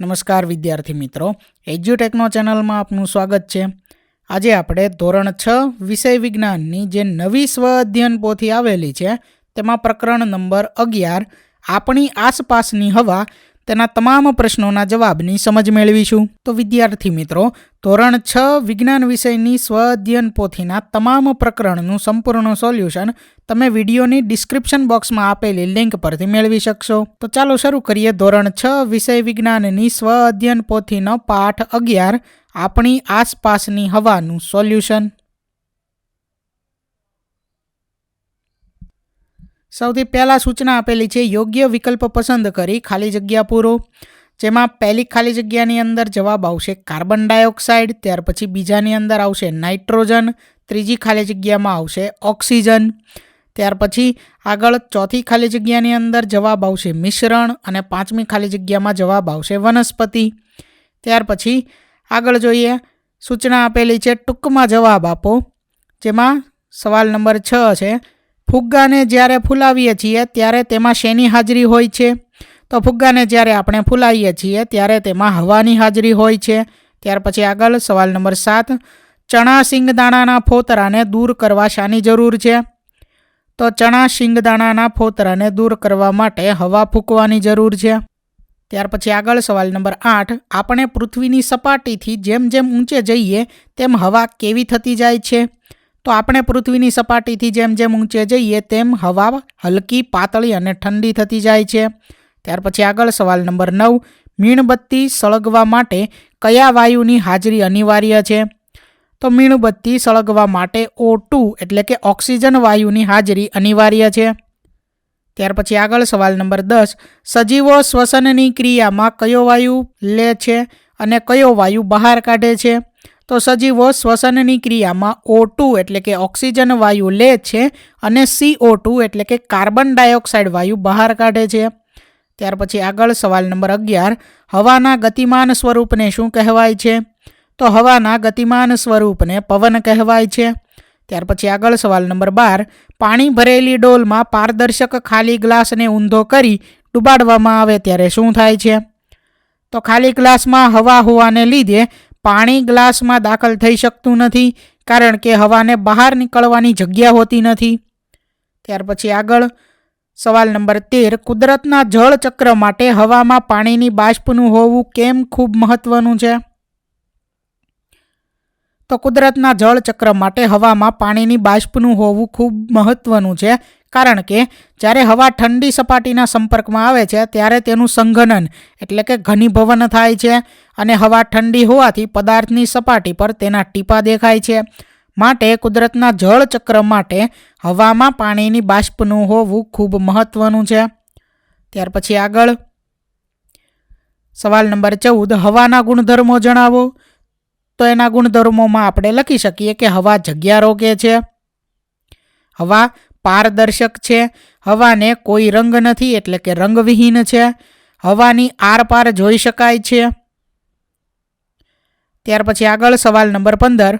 નમસ્કાર વિદ્યાર્થી મિત્રો, એજ્યુટેકનો ચેનલમાં આપનું સ્વાગત છે. આજે આપણે ધોરણ છ વિષય વિજ્ઞાનની જે નવી સ્વ અધ્યયન પોથી આવેલી છે, તેમાં પ્રકરણ નંબર અગિયાર, આપણી આસપાસની હવા તેના તમામ પ્રશ્નોના જવાબની સમજ મેળવીશું. તો વિદ્યાર્થી મિત્રો, ધોરણ છ વિજ્ઞાન વિષયની સ્વ અધ્યયન પોથીના તમામ પ્રકરણનું સંપૂર્ણ સોલ્યુશન તમે વિડીયોની ડિસ્ક્રિપ્શન બોક્સમાં આપેલી લિંક પરથી મેળવી શકશો. તો ચાલો શરૂ કરીએ ધોરણ છ વિષય વિજ્ઞાનની સ્વ અધ્યયન પોથીનો પાઠ અગિયાર, આપણી આસપાસની હવાનું સોલ્યુશન. સૌથી પહેલાં સૂચના આપેલી છે, યોગ્ય વિકલ્પ પસંદ કરી ખાલી જગ્યા પૂરો. જેમાં પહેલી ખાલી જગ્યાની અંદર જવાબ આવશે કાર્બન ડાયોક્સાઇડ, ત્યાર પછી બીજાની અંદર આવશે નાઇટ્રોજન, ત્રીજી ખાલી જગ્યામાં આવશે ઓક્સિજન, ત્યાર પછી આગળ ચોથી ખાલી જગ્યાની અંદર જવાબ આવશે મિશ્રણ અને પાંચમી ખાલી જગ્યામાં જવાબ આવશે વનસ્પતિ. ત્યાર પછી આગળ જોઈએ, સૂચના આપેલી છે, ટૂંકમાં જવાબ આપો, જેમાં સવાલ નંબર છ છે ફુગ્ગાને જ્યારે ફૂલાવીએ છીએ, ત્યારે તેમાં શેની હાજરી હોય છે? તો ફુગ્ગાને જ્યારે આપણે ફૂલાવીએ છીએ, ત્યારે તેમાં હવાની હાજરી હોય છે. ત્યાર પછી આગળ સવાલ નંબર સાત. ચણા શિંગદાણાના ફોતરાને દૂર કરવા શાની જરૂર છે? તો ચણા શિંગદાણાના ફોતરાને દૂર કરવા માટે હવા ફૂંકવાની જરૂર છે. ત્યાર પછી આગળ સવાલ નંબર આઠ. આપણે પૃથ્વીની સપાટીથી જેમ જેમ ઊંચે જઈએ, તેમ હવા કેવી થતી જાય છે? તો આપણે પૃથ્વીની સપાટીથી જેમ જેમ ઊંચે જઈએ, તેમ હવા હલકી, પાતળી અને ઠંડી થતી જાય છે. ત્યાર પછી આગળ સવાલ નંબર નવ. મીણબત્તી સળગવા માટે કયા વાયુની હાજરી અનિવાર્ય છે? તો મીણબત્તી સળગવા માટે ઓ ટુ એટલે કે ઓક્સિજન વાયુની હાજરી અનિવાર્ય છે. ત્યાર પછી આગળ સવાલ નંબર દસ. સજીવો શ્વસનની ક્રિયામાં કયો વાયુ લે છે અને કયો વાયુ બહાર કાઢે છે? તો સજીવો શ્વસનની ક્રિયામાં ઓ ટુ એટલે કે ઓક્સિજન વાયુ લે છે અને સીઓ ટુ એટલે કે કાર્બન ડાયોક્સાઇડ વાયુ બહાર કાઢે છે. ત્યાર પછી આગળ સવાલ નંબર અગિયાર, હવાના ગતિમાન સ્વરૂપને શું કહેવાય છે? તો હવાના ગતિમાન સ્વરૂપને પવન કહેવાય છે. ત્યાર પછી આગળ સવાલ નંબર બાર, પાણી ભરેલી ડોલમાં પારદર્શક ખાલી ગ્લાસને ઊંધો કરી ડૂબાડવામાં આવે ત્યારે શું થાય છે? તો ખાલી ગ્લાસમાં હવા હોવાને લીધે પાણી ગ્લાસમાં દાખલ થઈ શકતું નથી, કારણ કે હવાને બહાર નીકળવાની જગ્યા હોતી નથી. ત્યાર પછી આગળ, સવાલ નંબર તેર, કુદરતના જળચક્ર માટે હવામાં પાણીની બાષ્પનું હોવું કેમ ખૂબ મહત્વનું છે? તો કુદરતના જળચક્ર માટે હવામાં પાણીની બાષ્પનું હોવું ખૂબ મહત્વનું છે કારણ કે જ્યારે હવા ઠંડી સપાટીના સંપર્કમાં આવે છે, ત્યારે તેનું સંઘનન એટલે કે ઘનીભવન થાય છે અને હવા ઠંડી હોવાથી પદાર્થની સપાટી પર તેના ટીપા દેખાય છે. માટે કુદરતના જળચક્ર માટે હવામાં પાણીની બાષ્પનું હોવું ખૂબ મહત્વનું છે. ત્યાર પછી આગળ. સવાલ નંબર ચૌદ, હવાના ગુણધર્મો જણાવો. તો એના ગુણધર્મોમાં આપણે લખી શકીએ કે હવા જગ્યા રોકે છે. હવા પારદર્શક છે. હવાને કોઈ રંગ નથી એટલે કે રંગવિહીન છે. હવાની આરપાર જોઈ શકાય છે. ત્યાર પછી આગળ સવાલ નંબર પંદર.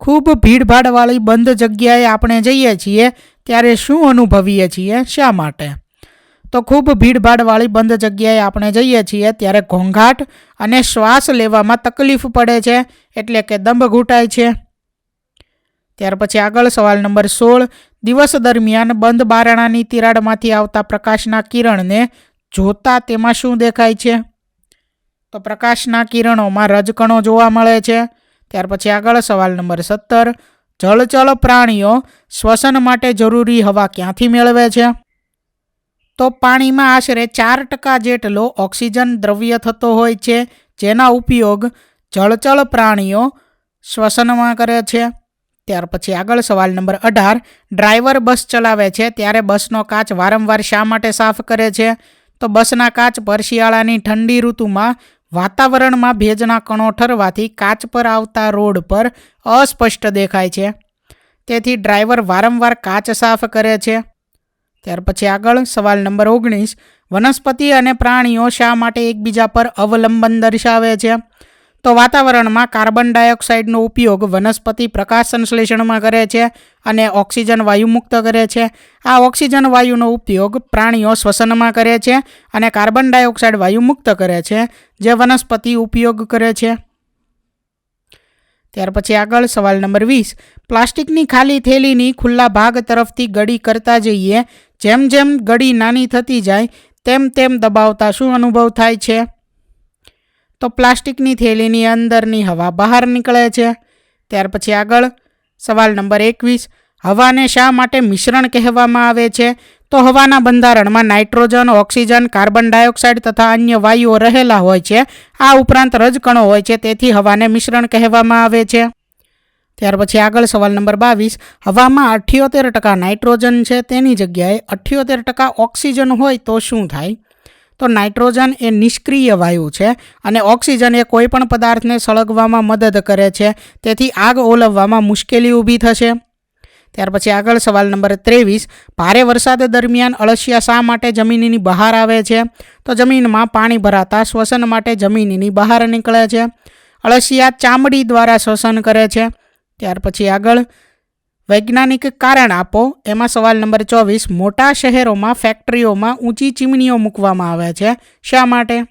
ખૂબ ભીડભાડવાળી બંધ જગ્યાએ આપણે જઈએ છીએ ત્યારે શું અનુભવીએ છીએ? શા માટે? તો ખૂબ ભીડભાડવાળી બંધ જગ્યાએ આપણે જઈએ છીએ ત્યારે ઘોંઘાટ અને શ્વાસ લેવામાં તકલીફ પડે છે એટલે કે દંભ ઘૂંટાય છે. ત્યાર પછી આગળ સવાલ નંબર સોળ. દિવસ દરમિયાન બંધ બારણાની તિરાડમાંથી આવતા પ્રકાશના કિરણને જોતા તેમાં શું દેખાય છે? તો પ્રકાશના કિરણોમાં રજકણો જોવા મળે છે. ત્યાર પછી આગળ સવાલ નંબર સત્તર. જળચળ પ્રાણીઓ શ્વસન માટે જરૂરી હવા ક્યાંથી મેળવે છે? તો પાણીમાં આશરે ચાર ટકા જેટલો ઓક્સિજન દ્રવ્ય થતો હોય છે, જેના ઉપયોગ જળચળ પ્રાણીઓ શ્વસનમાં કરે છે. ત્યાર પછી આગળ સવાલ નંબર અઢાર, ડ્રાઈવર બસ ચલાવે છે ત્યારે બસનો કાચ વારંવાર શા માટે સાફ કરે છે? તો બસના કાચ પર શિયાળાની ઠંડી ઋતુમાં વાતાવરણમાં ભેજના કણો ઠરવાથી કાચ પર આવતા રોડ પર અસ્પષ્ટ દેખાય છે. તેથી ડ્રાઈવર વારંવાર કાચ સાફ કરે છે. ત્યાર પછી આગળ સવાલ નંબર ઓગણીસ, વનસ્પતિ અને પ્રાણીઓ શા માટે એકબીજા પર અવલંબન દર્શાવે છે? તો વાતાવરણમાં કાર્બન ડાયોક્સાઇડનો ઉપયોગ વનસ્પતિ પ્રકાશ સંશ્લેષણમાં કરે છે અને ઓક્સિજન વાયુ મુક્ત કરે છે. આ ઓક્સિજન વાયુનો ઉપયોગ પ્રાણીઓ શ્વસનમાં કરે છે અને કાર્બન ડાયોક્સાઇડ વાયુ મુક્ત કરે છે, જે વનસ્પતિ ઉપયોગ કરે છે. ત્યાર પછી આગળ સવાલ નંબર વીસ. પ્લાસ્ટિકની ખાલી થેલીની ખુલ્લા ભાગ તરફથી ગડી કરતા જઈએ. જેમ જેમ ગડી નાની થતી જાય, તેમ તેમ દબાવતા શું અનુભવ થાય છે? તો પ્લાસ્ટિકની થેલીની અંદરની હવા બહાર નીકળે છે. ત્યાર પછી આગળ સવાલ નંબર એકવીસ, હવાને શા માટે મિશ્રણ કહેવામાં આવે છે? તો હવાના બંધારણમાં નાઇટ્રોજન, ઓક્સિજન, કાર્બન ડાયોક્સાઇડ તથા અન્ય વાયુઓ રહેલા હોય છે. આ ઉપરાંત રજકણો હોય છે, તેથી હવાને મિશ્રણ કહેવામાં આવે છે. ત્યાર પછી આગળ સવાલ નંબર બાવીસ, હવામાં અઠ્યોતેર ટકા નાઇટ્રોજન છે, તેની જગ્યાએ અઠ્યોતેર ટકા ઓક્સિજન હોય તો શું થાય? તો નાઇટ્રોજન એ નિષ્ક્રિય વાયુ છે અને ઓક્સિજન એ કોઈપણ પદાર્થને સળગવામાં મદદ કરે છે. તેથી આગ ઓલવવામાં મુશ્કેલી ઊભી થશે. ત્યાર પછી આગળ સવાલ નંબર ત્રેવીસ, ભારે વરસાદ દરમિયાન અળસિયા શા માટે જમીનની બહાર આવે છે? તો જમીનમાં પાણી ભરાતા શ્વસન માટે જમીનની બહાર નીકળે છે. અળસિયા ચામડી દ્વારા શ્વસન કરે છે. ત્યાર પછી આગળ વૈજ્ઞાનિક કારણ આપો, એમાં સવાલ નંબર ચોવીસ, મોટા શહેરોમાં ફેક્ટરીઓમાં ઊંચી ચીમનીઓ મૂકવામાં આવે છે. શા માટે?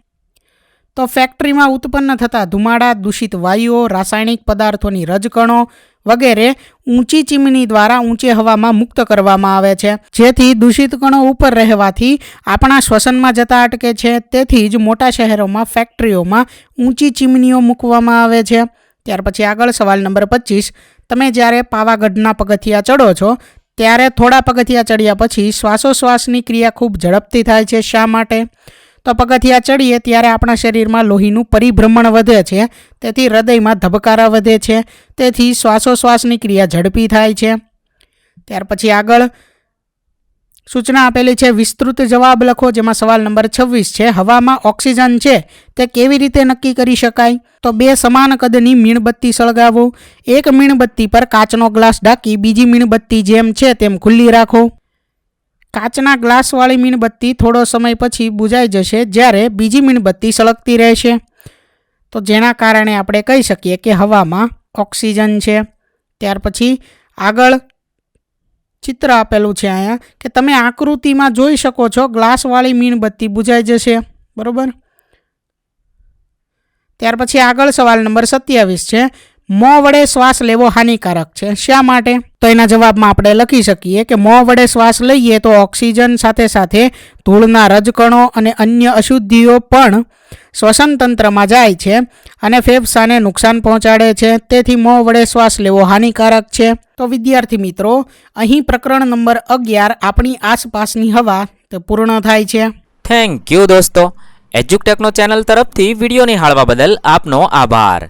તો ફેક્ટરીમાં ઉત્પન્ન થતા ધુમાડા, દૂષિત વાયુઓ, રાસાયણિક પદાર્થોની રજકણો વગેરે ઊંચી ચીમની દ્વારા ઊંચી હવામાં મુક્ત કરવામાં આવે છે. જેથી દૂષિત કણો ઉપર રહેવાથી આપણા શ્વસનમાં જતા અટકે છે. તેથી જ મોટા શહેરોમાં ફેક્ટરીઓમાં ઊંચી ચીમનીઓ મૂકવામાં આવે છે. ત્યાર પછી આગળ સવાલ નંબર પચીસ. તમે જ્યારે પાવાગઢના પગથિયા ચડો છો, ત્યારે થોડા પગથિયા ચડ્યા પછી શ્વાસોશ્વાસની ક્રિયા ખૂબ ઝડપથી થાય છે. શા માટે? તો પગથિયા ચડીએ ત્યારે આપણા શરીરમાં લોહીનું પરિભ્રમણ વધે છે, તેથી હૃદયમાં ધબકારા વધે છે, તેથી શ્વાસોશ્વાસની ક્રિયા ઝડપી થાય છે. ત્યાર પછી આગળ સૂચના આપેલી છે, વિસ્તૃત જવાબ લખો, જેમાં સવાલ નંબર છવ્વીસ છે, હવામાં ઓક્સિજન છે, તે કેવી રીતે નક્કી કરી શકાય? તો બે સમાન કદની મીણબત્તી સળગાવો. એક મીણબત્તી પર કાચનો ગ્લાસ ઢાંકી, બીજી મીણબત્તી જેમ છે તેમ ખુલ્લી રાખો. કાચના ગ્લાસવાળી મીણબત્તી થોડો સમય પછી બુજાઈ જશે, જ્યારે બીજી મીણબત્તી સળગતી રહેશે. તો જેના કારણે આપણે કહી શકીએ કે હવામાં ઓક્સિજન છે. ત્યાર પછી આગળ ચિત્ર આપેલું છે અહીંયા, કે તમે આકૃતિમાં જોઈ શકો છો, ગ્લાસવાળી મીણબત્તી બુજાઈ જશે. બરાબર? ત્યાર પછી આગળ સવાલ નંબર સત્યાવીસ છે. મોં વડે શ્વાસ લેવો હાનિકારક છે. શા માટે? તો એના જવાબમાં આપણે લખી શકીએ કે મોં વડે શ્વાસ લઈએ તો ઓક્સિજન સાથે સાથે ધૂળના રજકણો અને અન્ય અશુદ્ધિઓ પણ શ્વસન તંત્રમાં જાય છે અને ફેફસાને નુકસાન પહોંચાડે છે. તેથી મોં વડે શ્વાસ લેવો હાનિકારક છે. તો વિદ્યાર્થી મિત્રો, અહીં પ્રકરણ નંબર અગિયાર આપણી આસપાસની હવા પૂર્ણ થાય છે. થેન્ક યુ દોસ્તો. એજ્યુકટેકનો ચેનલ તરફથી વીડિયો નિહાળવા બદલ આપનો આભાર.